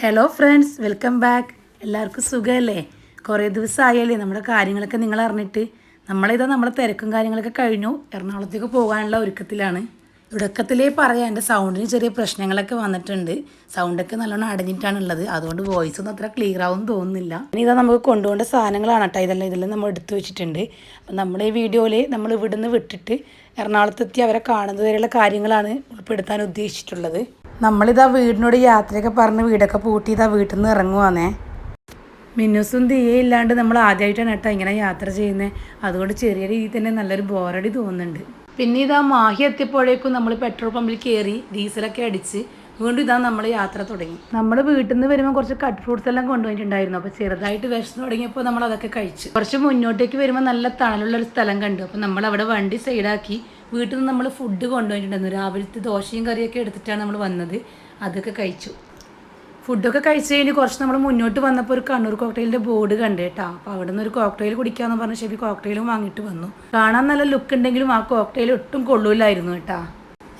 Hello friends welcome back എല്ലാവർക്കും സുഖമല്ലേ? കുറേ ദിവസമായല്ലേ നമ്മുടെ കാര്യങ്ങളൊക്കെ നിങ്ങൾ അറിഞ്ഞിട്ട്. നമ്മളിതാ നമ്മളെ തിരക്കും കാര്യങ്ങളൊക്കെ കഴിഞ്ഞു. എറണാകുളത്തേക്ക് പോകാനുള്ള ഒരുക്കത്തിലാണ്. തുടക്കത്തിലേ പറയാം എന്റെ സൗണ്ടിന് ചെറിയ പ്രശ്നങ്ങളൊക്കെ വന്നിട്ടുണ്ട്. സൗണ്ടൊക്കെ നല്ലോണം അടഞ്ഞിട്ടാണ് ഉള്ളത്. അതുകൊണ്ട് വോയിസ് ഒന്നും അത്ര ക്ലിയർ ആവും തോന്നുന്നില്ല. ഇതാ നമുക്ക് കൊണ്ടുപോകേണ്ട സാധനങ്ങളാണ് കേട്ടോ. ഇതെല്ലാം ഇതെല്ലാം നമ്മൾ എടുത്തു വെച്ചിട്ടുണ്ട്. അപ്പം നമ്മൾ ഈ വീഡിയോയിൽ നമ്മൾ ഇവിടുന്ന് വിട്ടിട്ട് എറണാകുളത്തെത്തി അവരെ കാണുന്നത് കാര്യങ്ങളാണ് ഉൾപ്പെടുത്താൻ ഉദ്ദേശിച്ചിട്ടുള്ളത്. നമ്മളിതാ വീടിനോട് യാത്രയൊക്കെ പറഞ്ഞ് വീടൊക്കെ പൂട്ടി ഇതാ വീട്ടിൽ നിന്ന് ഇറങ്ങുവാന്നേ. മിന്നുസും തീയേ ഇല്ലാണ്ട് നമ്മൾ ആദ്യമായിട്ടാണ് കേട്ടോ ഇങ്ങനെ യാത്ര ചെയ്യുന്നത് അതുകൊണ്ട് ചെറിയ രീതിയിൽ തന്നെ നല്ലൊരു ബോറടി തോന്നുന്നുണ്ട്. പിന്നെ ഇതാ മാഹി എത്തിയപ്പോഴേക്കും നമ്മൾ പെട്രോൾ പമ്പിൽ കയറി ഡീസലൊക്കെ അടിച്ച് വീണ്ടും ഇതാ നമ്മൾ യാത്ര തുടങ്ങി. നമ്മൾ വീട്ടിൽ നിന്ന് വരുമ്പോൾ കുറച്ച് കട്ട് ഫ്രൂട്ട്സ് എല്ലാം കൊണ്ടുപോയിട്ടുണ്ടായിരുന്നു. അപ്പോൾ ചെറുതായിട്ട് വിശന്ന് തുടങ്ങിയപ്പോൾ നമ്മൾ അതൊക്കെ കഴിച്ചു. കുറച്ച് മുന്നോട്ടേക്ക് വരുമ്പോൾ നല്ല തണലുള്ള ഒരു സ്ഥലം കണ്ടു. അപ്പോൾ നമ്മൾ അവിടെ വണ്ടി സൈഡാക്കി വീട്ടിൽ നിന്ന് നമ്മൾ ഫുഡ് കൊണ്ടുപോയിട്ടുണ്ടായിരുന്നു. രാവിലത്തെ ദോശയും കറിയൊക്കെ എടുത്തിട്ടാണ് നമ്മൾ വന്നത്. അതൊക്കെ കഴിച്ചു. ഫുഡൊക്കെ കഴിച്ച് കഴിഞ്ഞ് കുറച്ച് നമ്മൾ മുന്നോട്ട് വന്നപ്പോൾ ഒരു കണ്ണൂർ കോക്ടെയിലിന്റെ ബോർഡ് കണ്ടു കേട്ടോ. അപ്പോൾ അവിടെ നിന്ന് ഒരു കോക്ടെയിൽ കുടിക്കാമെന്ന് പറഞ്ഞ് ഷെഫി കോക്ടെയിലും വാങ്ങിയിട്ട് വന്നു. കാണാൻ നല്ല ലുക്ക് ഉണ്ടെങ്കിലും ആ കോക്ടെയിൽ ഒട്ടും കൊള്ളൂലായിരുന്നു കേട്ടോ.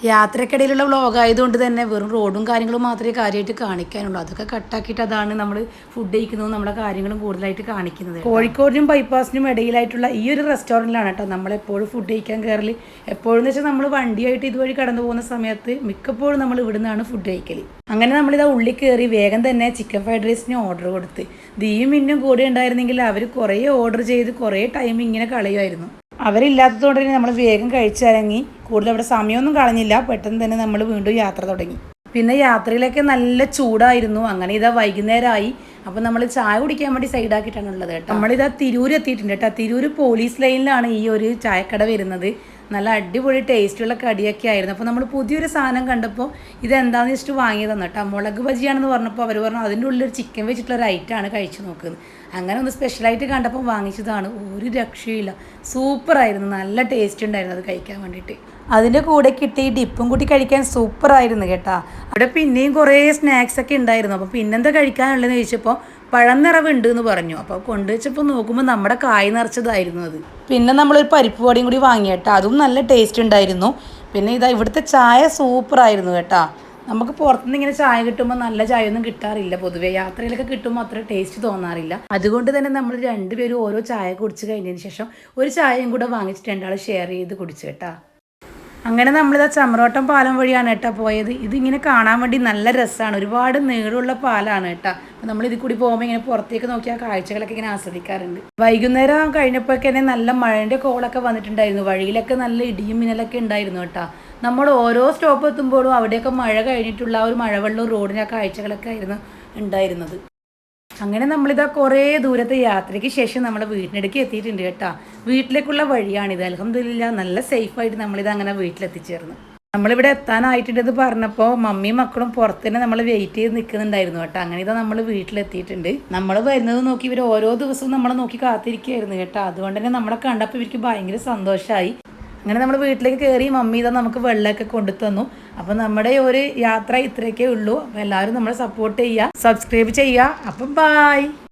യാത്രക്കിടയിലുള്ള വ്ളോഗ് ആയതുകൊണ്ട് തന്നെ വെറും റോഡും കാര്യങ്ങളും മാത്രമേ കാര്യമായിട്ട് കാണിക്കാനുള്ളൂ. അതൊക്കെ കട്ടാക്കിയിട്ട് അതാണ് നമ്മൾ ഫുഡ് കഴിക്കുന്നതും നമ്മുടെ കാര്യങ്ങളും കൂടുതലായിട്ട് കാണിക്കുന്നത്. കോഴിക്കോടിനും ബൈപ്പാസിനും ഇടയിലായിട്ടുള്ള ഈ ഒരു റെസ്റ്റോറന്റിലാണ് കേട്ടോ നമ്മളെപ്പോഴും ഫുഡ് കഴിക്കാൻ കയറൽ എപ്പോഴും വെച്ചാൽ നമ്മൾ വണ്ടിയായിട്ട് ഇതുവഴി കടന്നു പോകുന്ന സമയത്ത് മിക്കപ്പോഴും നമ്മൾ ഇവിടെ നിന്നാണ് ഫുഡ് കഴിക്കൽ അങ്ങനെ നമ്മളിതാ ഉള്ളിൽ കയറി വേഗം തന്നെ ചിക്കൻ ഫ്രൈഡ് റൈസിന് ഓർഡർ കൊടുത്ത്. ദീയും മിന്നും കൂടെ ഉണ്ടായിരുന്നെങ്കിൽ അവർ കുറേ ഓർഡർ ചെയ്ത് കുറേ ടൈം ഇങ്ങനെ കളയുമായിരുന്നു. അവരില്ലാത്തതുകൊണ്ട് തന്നെ നമ്മൾ വേഗം കഴിച്ചിറങ്ങി. കൂടുതൽ അവിടെ സമയമൊന്നും കളഞ്ഞില്ല. പെട്ടെന്ന് തന്നെ നമ്മൾ വീണ്ടും യാത്ര തുടങ്ങി. പിന്നെ യാത്രയിലൊക്കെ നല്ല ചൂടായിരുന്നു. അങ്ങനെ ഇതാ വൈകുന്നേരമായി അപ്പോൾ നമ്മൾ ചായ കുടിക്കാൻ വേണ്ടി സൈഡാക്കിയിട്ടാണ് ഉള്ളത് കേട്ടോ. നമ്മളിതാ തിരൂർ എത്തിയിട്ടുണ്ട് കേട്ടോ. തിരൂർ പോലീസ് ലൈനിലാണ് ഈ ഒരു ചായക്കട വരുന്നത്. നല്ല അടിപൊളി ടേസ്റ്റുള്ള കടിയൊക്കെ ആയിരുന്നു അപ്പോൾ നമ്മൾ പുതിയൊരു സാധനം കണ്ടപ്പോൾ ഇതെന്താണെന്ന് വെച്ചിട്ട് വാങ്ങിയതാണ് കേട്ടോ. മുളക് ബജിയാണെന്ന് പറഞ്ഞപ്പോൾ അവർ പറഞ്ഞു അതിന്റെ ഉള്ളിൽ ഒരു ചിക്കൻ വെച്ചിട്ടുള്ള ഐറ്റമാണ് കഴിച്ചു നോക്കുന്നത് അങ്ങനെ ഒന്ന് സ്പെഷ്യലായിട്ട് കണ്ടപ്പോൾ വാങ്ങിച്ചതാണ്. ഒരു രക്ഷയില്ല സൂപ്പറായിരുന്നു. നല്ല ടേസ്റ്റ് ഉണ്ടായിരുന്നു അത് കഴിക്കാൻ വേണ്ടിയിട്ട്. അതിന്റെ കൂടെ കിട്ടി ഡിപ്പും കൂട്ടി കഴിക്കാൻ സൂപ്പറായിരുന്നു കേട്ടാ. അവിടെ പിന്നെയും കുറേ സ്നാക്സ് ഒക്കെ ഉണ്ടായിരുന്നു. അപ്പോൾ പിന്നെന്താ കഴിക്കാനുള്ളതെന്ന് ചോദിച്ചപ്പോൾ പഴം നിറവുണ്ട് എന്ന് പറഞ്ഞു അപ്പോൾ കൊണ്ടുവച്ചപ്പോൾ നോക്കുമ്പോൾ നമ്മുടെ കായ് നിറച്ചതായിരുന്നു അത്. പിന്നെ നമ്മളൊരു പരിപ്പ് വടയും കൂടി വാങ്ങി കേട്ടോ. അതും നല്ല ടേസ്റ്റ് ഉണ്ടായിരുന്നു. പിന്നെ ഇതാ ഇവിടുത്തെ ചായ സൂപ്പറായിരുന്നു കേട്ടോ. നമുക്ക് പുറത്തുനിന്ന് ഇങ്ങനെ ചായ കിട്ടുമ്പോൾ നല്ല ചായ ഒന്നും കിട്ടാറില്ല. പൊതുവേ യാത്രയിലൊക്കെ കിട്ടുമ്പോൾ അത്ര ടേസ്റ്റ് തോന്നാറില്ല. അതുകൊണ്ട് തന്നെ നമ്മൾ രണ്ടുപേരും ഓരോ ചായ കുടിച്ച് കഴിഞ്ഞതിന് ശേഷം ഒരു ചായയും കൂടെ വാങ്ങിച്ചിട്ട് രണ്ടാൾ ഷെയർ ചെയ്ത് കുടിച്ചു കേട്ടാ. അങ്ങനെ നമ്മളിതാ ചമ്രോട്ടം പാലം വഴിയാണ് കേട്ടോ പോയത്. ഇതിങ്ങനെ കാണാൻ വേണ്ടി നല്ല രസമാണ് ഒരുപാട് നീളമുള്ള പാലാണ് കേട്ടോ. അപ്പോൾ നമ്മൾ ഇതിൽ കൂടി പോകുമ്പോൾ ഇങ്ങനെ പുറത്തേക്ക് നോക്കി ആ കാഴ്ചകളൊക്കെ ഇങ്ങനെ ആസ്വദിക്കാറുണ്ട്. വൈകുന്നേരം കഴിഞ്ഞപ്പോഴൊക്കെ തന്നെ നല്ല മഴന്റെ കോളൊക്കെ വന്നിട്ടുണ്ടായിരുന്നു. വഴിയിലൊക്കെ നല്ല ഇടിയും മിന്നലൊക്കെ ഉണ്ടായിരുന്നു കേട്ടോ. നമ്മൾ ഓരോ സ്റ്റോപ്പ് എത്തുമ്പോഴും അവിടെയൊക്കെ മഴ കഴിഞ്ഞിട്ടുള്ള ആ ഒരു മഴവെള്ളവും റോഡിന്റെ ആ കാഴ്ചകളൊക്കെ ആയിരുന്നു ഉണ്ടായിരുന്നത്. അങ്ങനെ നമ്മളിതാ കുറേ ദൂരത്തെ യാത്രയ്ക്ക് ശേഷം നമ്മൾ വീട്ടിനടുക്ക് എത്തിയിട്ടുണ്ട് കേട്ടോ. വീട്ടിലേക്കുള്ള വഴിയാണിത്. അലഹമ്മദില്ല നല്ല സേഫായിട്ട് നമ്മളിത് അങ്ങനെ വീട്ടിലെത്തിച്ചേർന്നു. നമ്മളിവിടെ എത്താനായിട്ടുണ്ടെന്ന് പറഞ്ഞപ്പോൾ മമ്മിയും മക്കളും പുറത്ത് തന്നെ നമ്മൾ വെയിറ്റ് ചെയ്ത് നിൽക്കുന്നുണ്ടായിരുന്നു കേട്ടോ. അങ്ങനെ ഇതാ നമ്മൾ വീട്ടിലെത്തിയിട്ടുണ്ട്. നമ്മൾ വരുന്നത് നോക്കി ഇവർ ഓരോ ദിവസവും നമ്മളെ നോക്കി കാത്തിരിക്കുകയായിരുന്നു കേട്ടോ. അതുകൊണ്ട് തന്നെ നമ്മളെ കണ്ടപ്പോൾ ഇവർക്ക് ഭയങ്കര സന്തോഷമായി അങ്ങനെ നമ്മൾ വീട്ടിലേക്ക് കയറി മമ്മി ഇതാ നമുക്ക് വെള്ളമൊക്കെ കൊണ്ടു തന്നു. അപ്പം നമ്മുടെ ഒരു യാത്ര ഇത്രയൊക്കെ ഉള്ളൂ. അപ്പോൾ എല്ലാവരും നമ്മളെ സപ്പോർട്ട് ചെയ്യുക സബ്സ്ക്രൈബ് ചെയ്യുക. അപ്പം ബായ്